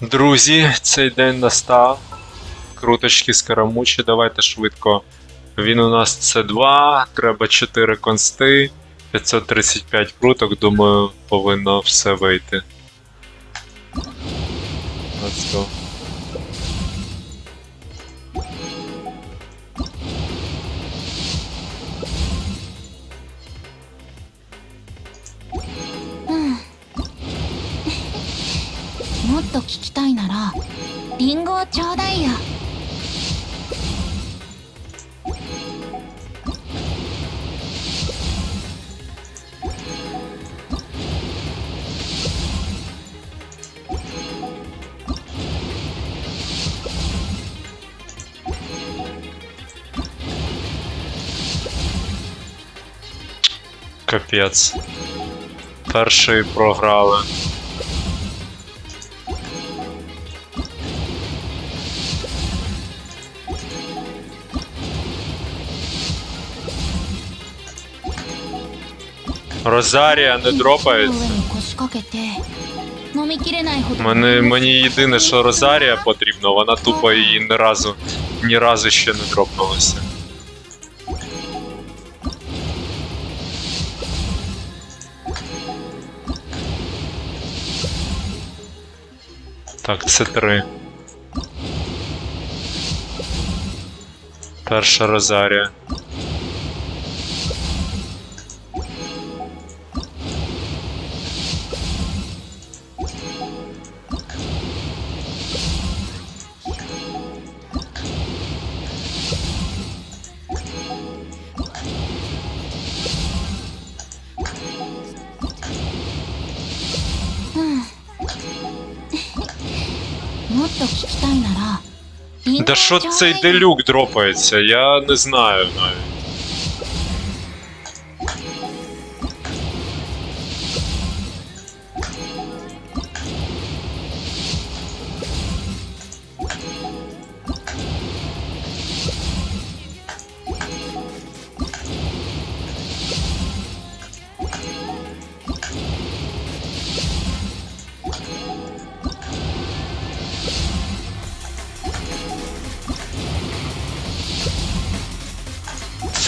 Друзі, цей день настав. Круточки скарамучі, давайте швидко. Він у нас це 2, треба 4 консти, 535 круток, думаю, повинно все вийти. Let's go.「もっと聞きたいならリンゴをちょうだいよ」 Капець. Перший програли. Розарія не дропається. Мені, мені єдине, що Розарія потрібно, вона тупо її ні разу ні разу ще не дропнулася. Так, це три. Перша Розарія. もっと聞きたいならリンゴ Да を що ちょうだ цей いよ делюк дропається? Я не знаю навіть.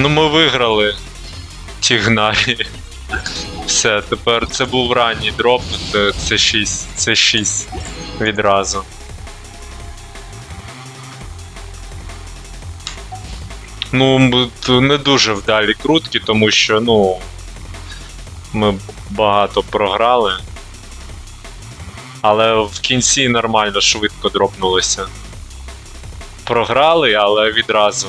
Ну, ми виграли ті Тігнарі. Все, тепер це був ранній дроп, це- це 6, це 6 відразу. Ну, не дуже вдалі крутки, тому що, ну. Ми багато програли. Але в кінці нормально швидко дропнулися. Програли, але відразу